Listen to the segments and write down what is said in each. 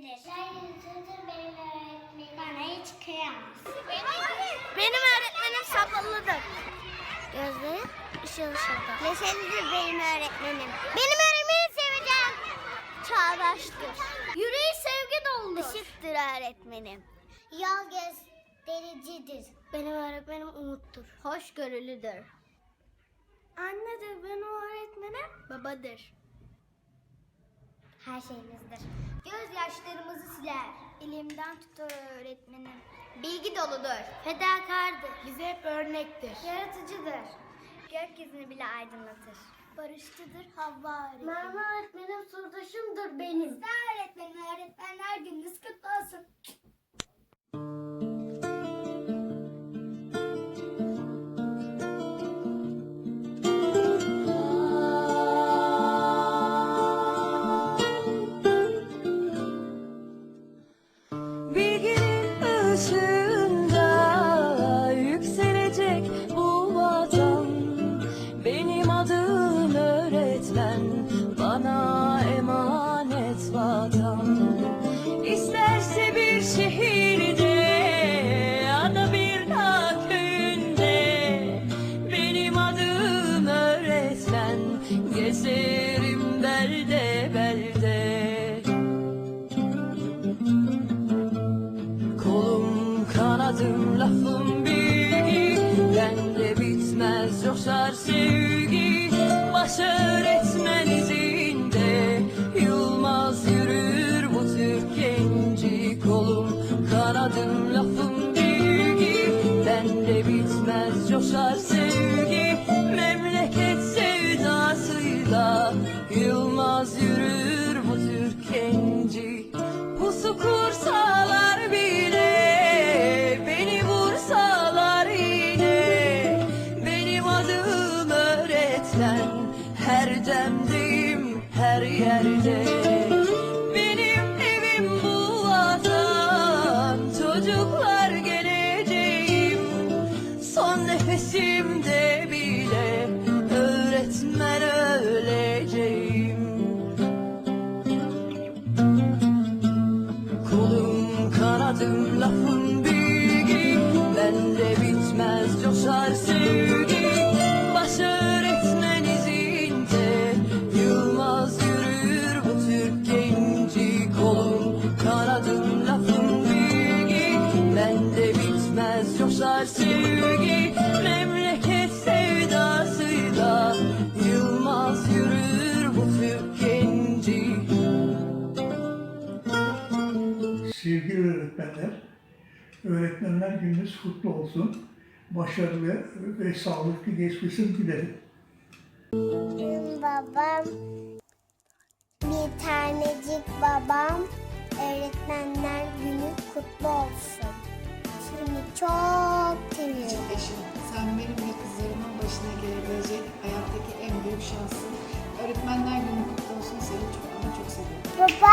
vermektedir. benim öğretmenim. Bana hiç kıyamaz. Benim öğretmenim sapalıdır. Gözleri ışıl ışıldır. Neşelidir benim öğretmenim. Benim öğretmenim seveceğim. Çağdaştır. Yüreği sevgi doludur. Işıktır öğretmenim. Yol göstericidir. Benim öğretmenim umuttur. Hoşgörülüdür. Annedir benim öğretmenim. Babadır. Her şeyimizdir. Gözyaşlarımızı siler. Elimden tutar öğretmenim. Bilgi doludur. Fedakardır. Bize hep örnektir. Yaratıcıdır. Gökyüzünü bile aydınlatır. Barışçıdır Havva öğretmenim. Mama öğretmenim sırdaşımdır benim. Sizler öğretmenim öğretmenler gününüz kutlu olsun. Her demdeyim her yerde coşar sevgi Memleket sevdasıyla Yılmaz yürür bu Türk genci Sevgili öğretmenler, öğretmenler gününüz kutlu olsun. Başarılı ve sağlıklı geçmesini dilerim. Benim babam, bir tanecik babam, öğretmenler günü kutlu olsun. Seni çok seviyorum. Eşim, sen benim ve kızlarımın başına gelebilecek hayattaki en büyük şansın. Öğretmenler günü kutlu olsun. Seni çok ama çok seviyorum. Baba,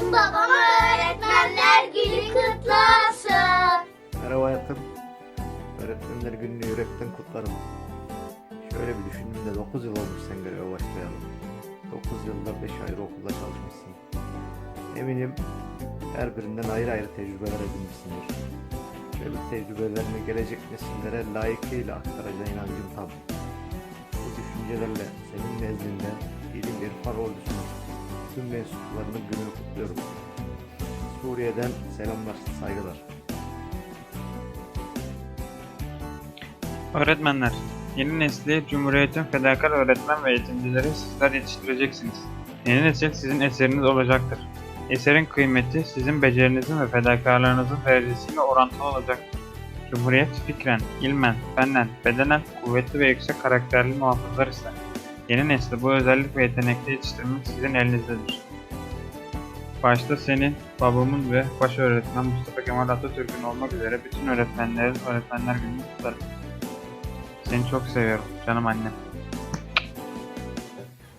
Benim canım babam öğretmenler günü kutlu olsun. Merhaba hayatım. Öğretmenler gününü yürekten kutlarım. Şöyle bir düşündüğümde 9 yıl olmuş sen göreve başlayalım. 9 yılda 5 ayrı okulda çalışmışsın. Eminim her birinden ayrı ayrı tecrübeler edinmişsindir. Bu tecrübelerini gelecek nesillere layıkıyla aktaracağı inancım tam. Bu düşüncelerle senin nezdinde ilim irfan ordusunun tüm mensuplarının gününü kutluyorum. Suriye'den selamlar, saygılar. Öğretmenler, yeni nesli Cumhuriyet'in fedakar öğretmen ve eğitimcileri sizler yetiştireceksiniz. Yeni nesil sizin eseriniz olacaktır. Eserin kıymeti sizin becerinizin ve fedakarlığınızın derecesiyle orantılı olacaktır. Cumhuriyet fikren, ilmen, fenden, bedenen kuvvetli ve yüksek karakterli muhafızlar ister. Yeni nesli bu özellik ve yetenekte yetiştirmek sizin elinizdedir. Başta senin, babamın ve baş öğretmen Mustafa Kemal Atatürk'ün olmak üzere bütün öğretmenlerin öğretmenler gününü kutlarım. Seni çok seviyorum canım annem.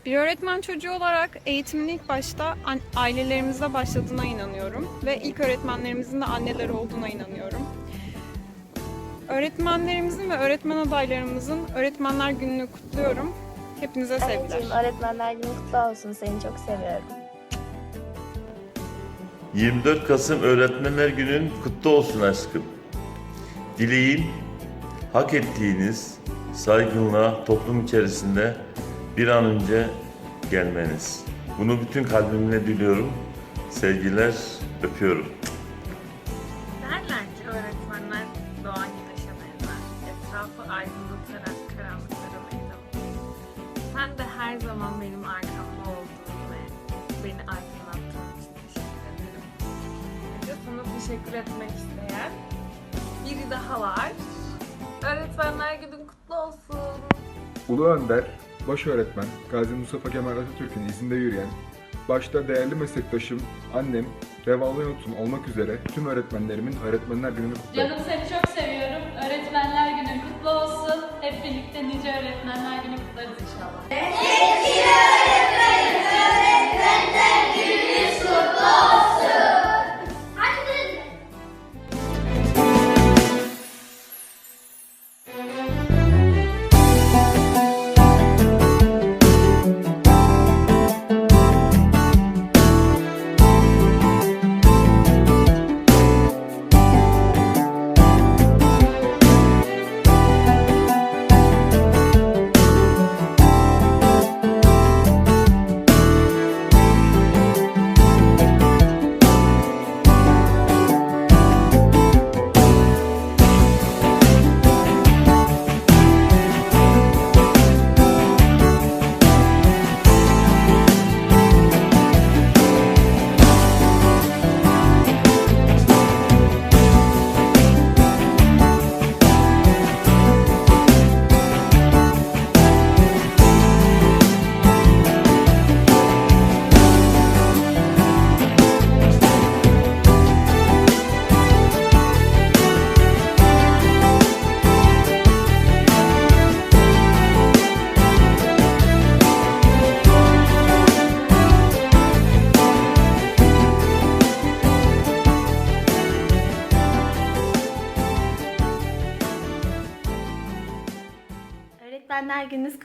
Bir öğretmen çocuğu olarak eğitimin ilk başta ailelerimizde başladığına inanıyorum ve ilk öğretmenlerimizin de anneleri olduğuna inanıyorum. Öğretmenlerimizin ve öğretmen adaylarımızın Öğretmenler Günü'nü kutluyorum. Hepinize sevgiler. Anneciğim öğretmenler günü kutlu olsun. Seni çok seviyorum. 24 Kasım Öğretmenler Günü'nün kutlu olsun aşkım. Dileğim hak ettiğiniz saygınlığa toplum içerisinde bir an önce gelmeniz. Bunu bütün kalbimle diliyorum. Sevgiler, öpüyorum. Her zaman benim arkamda olduğun ve beni aydınlattığın için teşekkür ederim. De sana teşekkür etmek isteyen biri daha var. Öğretmenler günün kutlu olsun. Ulu Önder, baş öğretmen Gazi Mustafa Kemal Atatürk'ün izinde yürüyen, başta değerli meslektaşım, annem, Revalı Yunus'un olmak üzere tüm öğretmenlerimin Öğretmenler Günü'nü kutlarım. Canım seni çok seviyorum. Öğretmenler günün kutlu olsun. Hep birlikte nice öğretmenler günü kutlarız inşallah. Hadi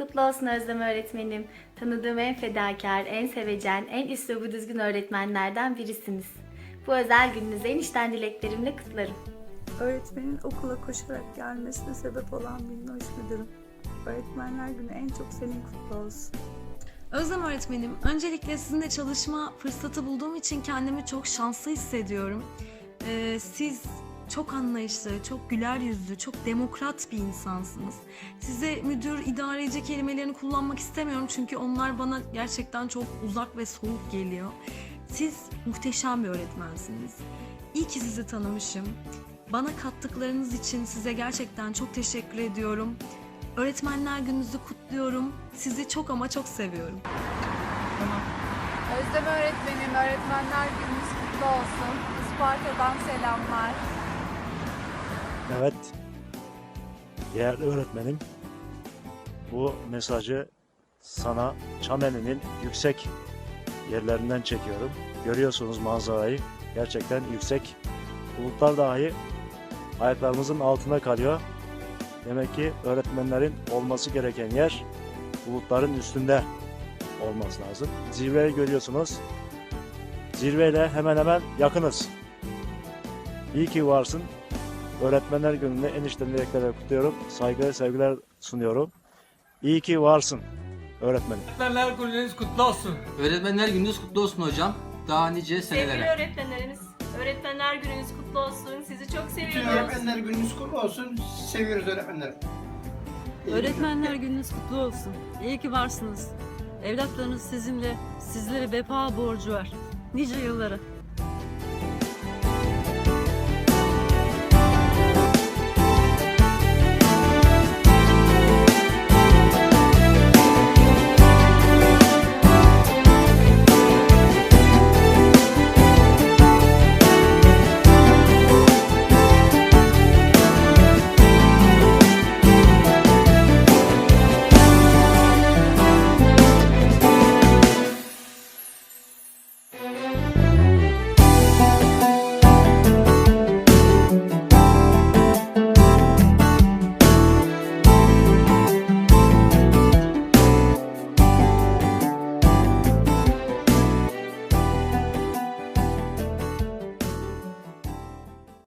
kutlu olsun Özlem öğretmenim. Tanıdığım en fedakar, en sevecen, en üslubu düzgün öğretmenlerden birisiniz. Bu özel gününüzü en içten dileklerimle kutlarım. Öğretmenin okula koşarak gelmesine sebep olan minnoş müdürüm. Öğretmenler günü en çok senin kutlu olsun. Özlem öğretmenim, öncelikle sizinle çalışma fırsatı bulduğum için kendimi çok şanslı hissediyorum. Ee, siz çok anlayışlı, çok güler yüzlü, çok demokrat bir insansınız. Size müdür, idareci kelimelerini kullanmak istemiyorum çünkü onlar bana gerçekten çok uzak ve soğuk geliyor. Siz muhteşem bir öğretmensiniz. İyi ki sizi tanımışım. Bana kattıklarınız için size gerçekten çok teşekkür ediyorum. Öğretmenler gününüzü kutluyorum. Sizi çok ama çok seviyorum. Özlem öğretmenim, öğretmenler gününüz kutlu olsun. Isparta'dan selamlar. Evet. Değerli öğretmenim, bu mesajı sana Çameli'nin yüksek yerlerinden çekiyorum. Görüyorsunuz manzarayı. Gerçekten yüksek. Bulutlar dahi ayaklarımızın altında kalıyor. Demek ki öğretmenlerin olması gereken yer bulutların üstünde olması lazım. Zirveyi görüyorsunuz. Zirveyle hemen hemen yakınız. İyi ki varsın. Öğretmenler Günü'nde en içten dileklerle kutluyorum. Saygı, sevgiler sunuyorum. İyi ki varsın öğretmenim. Öğretmenler gününüz kutlu olsun. Öğretmenler gününüz kutlu olsun hocam. Daha nice senelere. öğretmenlerimiz, öğretmenler gününüz kutlu olsun. Sizi çok seviyoruz. öğretmenler gününüz kutlu olsun. Seviyoruz öğretmenler. Öğretmenler gününüz kutlu olsun. İyi ki varsınız. Evlatlarınız sizinle, sizlere vefa borcu var. Nice yıllara.